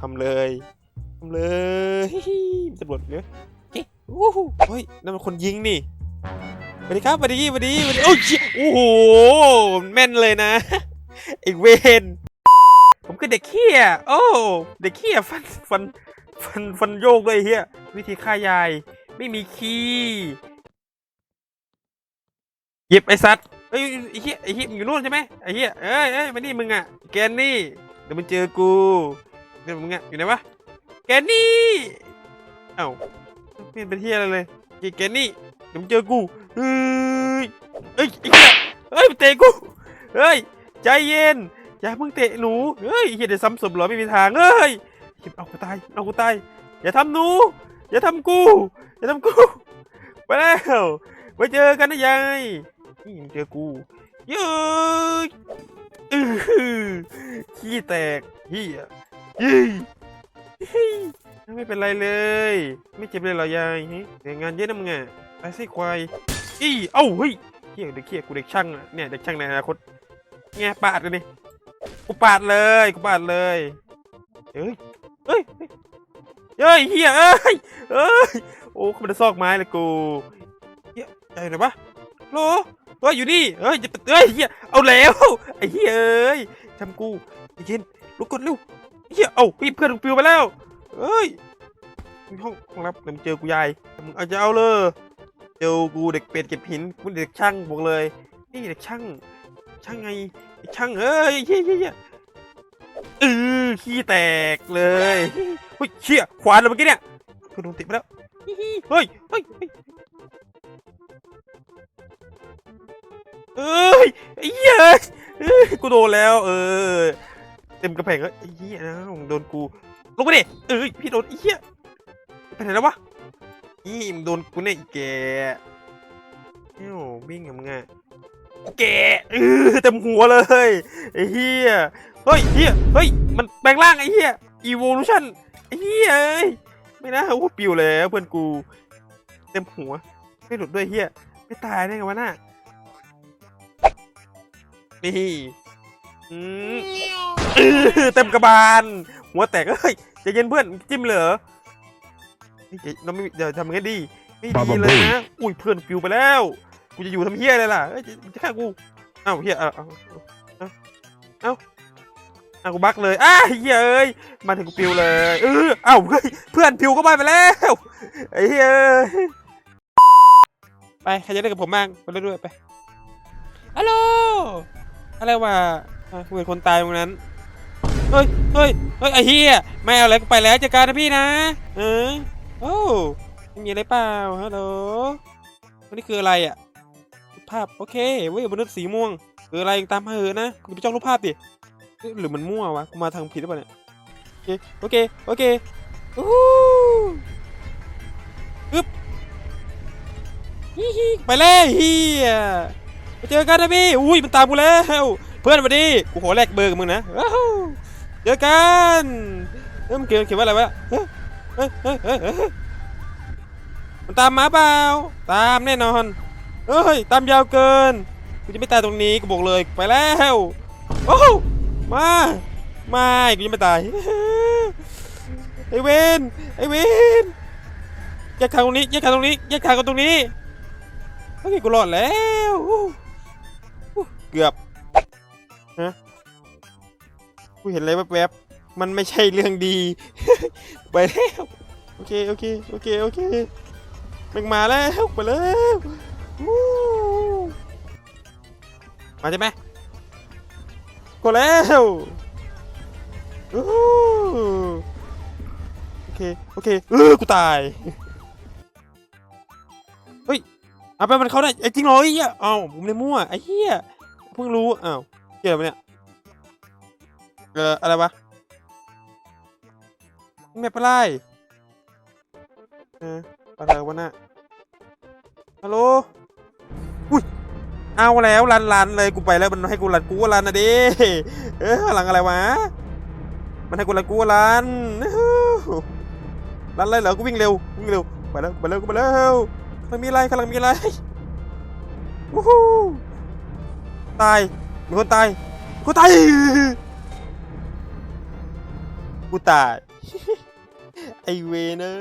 ทำเลยทำเลยมีตำรวจเนอะเฮ้ยโอ้โหเฮ้ยนั่นมันคนยิงนี่สวัสดีครับสวัสดีสวัสดีสวัสดีโอ้ยเชี่ยโอ้โหแม่นเลยนะไอ้เวนผมคือเด็กเขี้ยโอ้เด็กเขี้ยฟันฟันฟันฟันโยกเลยไอ้เฮียวิธีฆ่ายายไม่มีคีย์หยิบไอ้สัตว์เอ้ยไอ้เหี้ยไอ้เหี้ยมึงอยู่นู่นใช่ไหมไอ้เหี้ยเอ้ยเอ้ยมานี่มึงอะแกนนี่เดี๋ยวมึงเจอกู เดี๋ยมึงอะอยู่ไหนวะแกนี่เอ้าไม่เห็นเป็นเหี้ยอะไรเลยแกนี่เดี๋ยวมึงเจอกูเฮ้ยเอ้ยไอ้เหี้ยเฮ้ยมันเตะกูเฮ้ยใจเย็นอย่าเพิ่งเตะหนูเฮ้ยเหียเดี๋ยวซ้ำศพเหรอไม่มีทางเฮ้ยเอากูตายเอากูตายอย่าทำหนู อย่าทำกูอย่าทำกูไปแล้วไว้เจอกันนะยายนี่มึงเจอกูเย้ยอือขี้แตกเฮีย ยี่ยี่ไม่เป็นไรเลย ไม่เจ็บเลยเหรอยายเฮ้ยงานเยอะนะมึงอะไปสิควายอีเอ้าเฮ้ยเฮียเด็กเฮียกูเด็กช่างอะเนี่ยเด็กช่างในอนาคตไงปาดกันดิกูปาดเลยกูปาดเลยเฮ้ยเฮ้ยเฮ้ยเฮ้ยเฮียเอ้ยเอ้ยโอ้เขาไม่ได้ซอกไม้เลยกูเฮียอะไรนะวะโลเฮ้ยอยู่นี่เฮ้ยจะเฮ้ยเฮียเอาแล้วไอ้เฮียเอ้ยทำกูไอ้เย็นลุกก่อนเร็ว เฮียเอ้าพี่เพื่อนมึงปิวไปแล้วเฮ้ยมีห้องห้องรับเดี๋ยวมึงเจอกูยายมึงเอาจะเอาเลยเจอกูเด็กเป็ดเก็บหินกูเด็กช่างบอกเลย นี่เด็กช่าง ช่างไงช่างเอ้ยเฮียเฮียเออขี้แตกเลยเฮ้ยเชี่ยขวานเลยเมื่อกี้เนี่ยเพื่อโดนติดไปแล้วเฮ้ยเฮ้ยเฮ้ยเอ้ยไอ้เหี้ยเอ้ยกูโดนแล้ว เออ เต็มกระแพงแล้วไอ้เหี้ยนะมึงโดนกูลงไปดิเอ้ยพี่โดนไอ้เหี้ยไปไหนแล้ววะนี่มึงโดนกูเนี่ยไอ้แกเอ้าวิ่งกับมึงอะแกเออเต็มหัวเลยไอ้เหี้ยเฮ้ยเหี้ยเฮ้ยมันแปลงร่างไอ้เหี้ย evolution ไอ้เหี้ยเอ้ยไม่นะโอ้ปิวแล้วเพื่อนกู เต็มหัวไม่หลุดด้วยเฮียไม่ตายได้ไงวะน่ะนี่อืม อื้อเต็มกระบาล หัวแตกเอ้ยใจะเย็นเพื่อนจิ้มเลยเหรอเฮ้ยเดี๋ยวเราไม่เดี๋ยวทำไงดีไม่ดีเลยนะอุ้ยเพื่อนปิวไปแล้ว กูจะอยู่ทำเฮียเลยล่ะเอ้ยจะจะฆ่ากูเอ้าเฮียเอาเอาเอาเอาเอาเอากูบักเลยอ้าเฮียเอ้ยมาถึงกูปิวเลยเออเอ้าเฮ้ยเพื่อนปิวก็ไปไปแล้วไอ้เฮียไปใครจะเล่นกับผมบ้างไปเล่นด้วยไปฮัลโหลอะไรวะอะกูเป็นคนตายตรงนั้น เฮ้ยเฮ้ยเฮ้ยไอ้เฮียไม่เอาอะไรกูไปแล้วเจอกันนะพี่นะ เออโอ้มีอะไรเปล่าฮัลโหลวันนี้คืออะไรอะรูปภาพโอเคเว้ยมนุษย์สีม่วงคืออะไรตามมาเหอะนะกูไปจ้องรูปภาพดิเอ๊ะหรือมันมั่ววะกูมาทางผิดหรือเปล่าเนี่ยโอเคโอเคโอเคอู้ฮึบฮิฮิไปเลยเฮียไปเจอกันนะพี่อุ้ยมันตามกูแล้วเพื่อนมาดิกูขอแลกเบอร์กับมึงนะอ้าว เจอกันเอ้ยมันเขียนเขียนว่าอะไรวะเฮ้ยเฮ้ยเฮ้ยเฮ้ยเฮ้ยมันตามมาเปล่าตามแน่นอนเฮ้ยตามยาวเกินกูจะไม่ตายตรงนี้กูบอกเลยไปแล้วโอ้โหมาไม่กูยังไม่ตายไอเวนไอเวนแยกทางตรงนี้แยกทางตรงนี้แยกทางกันตรงนี้โอเคกูรอดแล้ว เกือบฮะ เห็นอะไรแวบๆ มันไม่ใช่เรื่องดี ไปแล้ว โอเค โอเค โอเค โอเคมันมาแล้วไปแล้วมาใช่ไหมกดแล้วโอเค โอเคเออกูตาย เฮ้ยแอาไปมันเขาได้ไอ้จริงเหรอไอ้เหี้ยเอ้าผมเลยมั่วไอ้เหี้ยเพิ่งรู้อ้าวเกี่ยวอะไรเนี่ย เอออะไรวะไม่เป็นไรเอออะไรวะน่ะฮัลโหลอุ้ยเอาแล้วรันรันเลยกูไปแล้วมันให้กูรันกูก็รันนะดิเออหลังอะไรวะมันให้กูรันกูก็รันอื้อรันเลยเหรอกูวิ่งเร็ววิ่งเร็วไปแล้วไปแล้วกูไปแล้วมันมีอะไรกำลังมีอะไรวู้ฮู้ตายมีคนตายมีคนตาย กูตาย ไอเวเนอะ